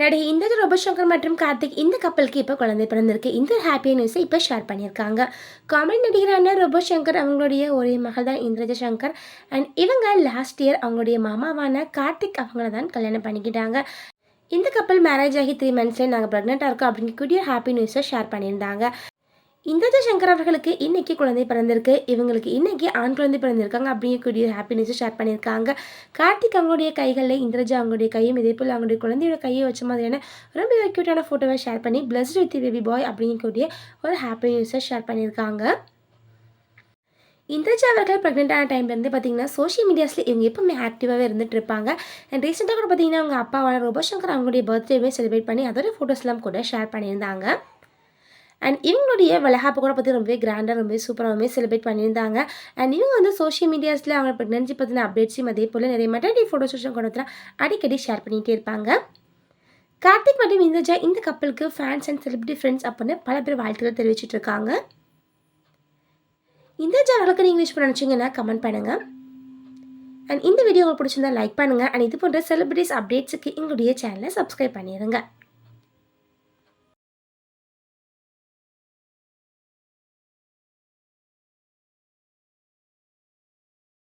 நடிகை இந்திர ரோபசங்கர் மற்றும் கார்த்திக் இந்த கப்பலுக்கு இப்போ குழந்தை பிறந்திருக்கு. இந்த ஹாப்பி நியூஸை இப்போ ஷேர் பண்ணியிருக்காங்க. காமெடி நடிகரான ரோபோசங்கர் அவங்களுடைய ஒரே மகள் தான் இந்திரஜ சங்கர். அண்ட் இவங்க லாஸ்ட் இயர் அவங்களுடைய மாமாவான கார்த்திக் அவங்கள தான் கல்யாணம் பண்ணிக்கிட்டாங்க. இந்த கப்பல் மேரேஜ் ஆகி த்ரீ மந்த்ஸ்லேயே நாங்கள் ப்ரெக்னெண்ட்டாக இருக்கோம் அப்படின்னு கூடிய ஹாப்பி நியூஸை ஷேர் பண்ணியிருந்தாங்க. இந்திரஜ சங்கர் அவர்களுக்கு இன்னைக்கு குழந்தை பிறந்திருக்கு. இவங்களுக்கு இன்னைக்கு ஆண் குழந்தை பிறந்திருக்காங்க. அப்படிங்கக்கூடிய ஹாப்பி நியூஸை ஷேர் பண்ணியிருக்காங்க. கார்த்திக் அவங்களுடைய கைகளில் இந்திரஜா அவங்களுடைய கையும் இதே போல் அவங்களுடைய குழந்தையோட கையை வச்ச மாதிரியான ரொம்ப க்யூட்டான ஃபோட்டோவை ஷேர் பண்ணி பிளஸ்ட் வித் பேபி பாய் அப்படிங்கக்கூடிய ஒரு ஹாப்பி நியூஸை ஷேர் பண்ணியிருக்காங்க. இந்திரஜா அவர்கள் ப்ரெக்னென்ட்டான டைம்லேருந்து பார்த்தீங்கன்னா சோஷியல் மீடியாஸில் இவங்க எப்பவுமே ஆக்டிவாகவே இருந்துட்டு இருப்பாங்க. அண்ட் ரீசெண்டாக கூட பார்த்தீங்கன்னா அவங்க அப்பாவான ரோபோசங்கர் அவங்களுடைய பர்த்டேவே செலிப்ரேட் பண்ணி அதோட ஃபோட்டோஸ்லாம் கூட ஷேர் பண்ணியிருந்தாங்க. அண்ட் இவங்களுடைய வளகாப்பு கூட பற்றி ரொம்பவே கிராண்டாக ரொம்பவே சூப்பராகவே செலிப்ரேட் பண்ணியிருந்தாங்க. அண்ட் இவங்க வந்து சோஷியல் மீடியாஸில் அவங்க ப்ரெக்னன்சி பற்றின அப்டேட்ஸையும் அதே போல் நிறைய மெட்டர்னிட்டி ஃபோட்டோஸும் கொண்டு அடிக்கடி ஷேர் பண்ணிகிட்டே இருப்பாங்க. கார்த்திக் மற்றும் இந்திரஜா இந்த கப்பலுக்கு ஃபேன்ஸ் அண்ட் செலிபிரிட்டி ஃப்ரெண்ட்ஸ் அப்படின்னு பல பேர் வாழ்த்துக்கள் தெரிவிச்சிட்டு இருக்காங்க. இந்திரஜா வழக்கு நீங்கள் யூஸ் பண்ண நினச்சிங்கன்னா கமெண்ட் பண்ணுங்கள் அண்ட் இந்த வீடியோ உங்களுக்கு பிடிச்சிருந்தா லைக் பண்ணுங்கள் அண்ட் இது போன்ற செலிபிரிட்டிஸ் அப்டேட்ஸுக்கு எங்களுடைய சேனலை சப்ஸ்கிரைப் பண்ணிடுங்க